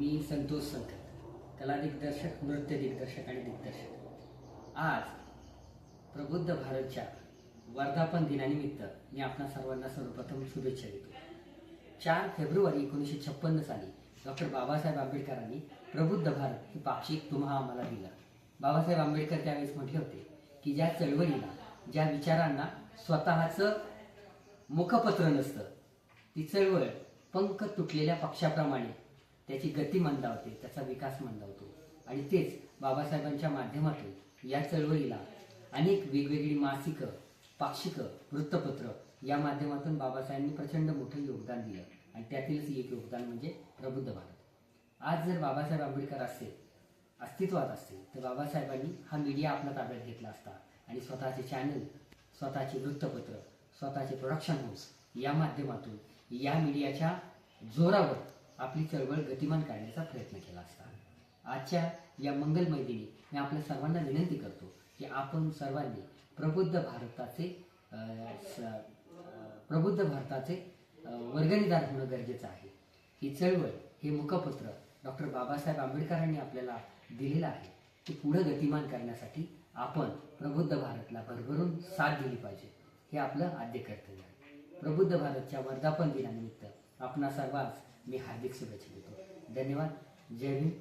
मी संतोष संकट कला दिग्दर्शक नृत्य दिग्दर्शक आणि दिग्दर्शक. आज प्रबुद्ध भारतच्या वर्धापन दिनानिमित्त मी आपणा सर्वांना सर्वप्रथम शुभेच्छा देतो. चार फेब्रुवारी एकोणीसशे छप्पन्न साली डॉक्टर बाबासाहेब आंबेडकरांनी प्रबुद्ध भारत हे पाक्षिक तुम्हा आम्हाला दिलं. बाबासाहेब आंबेडकर त्यावेळेस म्हटले होते की ज्या चळवळीला ज्या विचारांना स्वतःचं मुखपत्र नसतं ती चळवळ पंख तुटलेल्या पक्षाप्रमाणे त्याची गती मंदावते त्याचा विकास मंदावतो. आणि तेच बाबासाहेबांच्या माध्यमातून या चळवळीला अनेक वेगवेगळी मासिकं पाक्षिकं वृत्तपत्र या माध्यमातून बाबासाहेबांनी प्रचंड मोठं योगदान दिलं. आणि त्यातीलच एक योगदान म्हणजे प्रबुद्ध भारत. आज जर बाबासाहेब आंबेडकर असतील अस्तित्वात असतील तर बाबासाहेबांनी हा मीडिया आपला ताब्यात घेतला असता. आणि स्वतःचे चॅनल स्वतःचे वृत्तपत्र स्वतःचे प्रोडक्शन हाऊस या माध्यमातून या मीडियाच्या जोरावर आपली चळवळ गतिमान काढण्याचा प्रयत्न केला असता. आजच्या या मंगलमय दिनी मी आपल्या सर्वांना विनंती करतो की आपण सर्वांनी प्रबुद्ध भारताचे स- प्रबुद्ध भारताचे वर्गणीदार होणं गरजेचं आहे. ही चळवळ हे मुखपत्र डॉक्टर बाबासाहेब आंबेडकरांनी आपल्याला दिलेलं आहे. ते पुढं गतिमान करण्यासाठी आपण प्रबुद्ध भारतला भरभरून साथ दिली पाहिजे. हे आपलं आद्य कर्तव्य आहे. प्रबुद्ध भारतच्या वर्धापन दिनानिमित्त आपणा सर्वांस मी हार्दिक शुभेच्छा देतो. धन्यवाद. जय हिंद.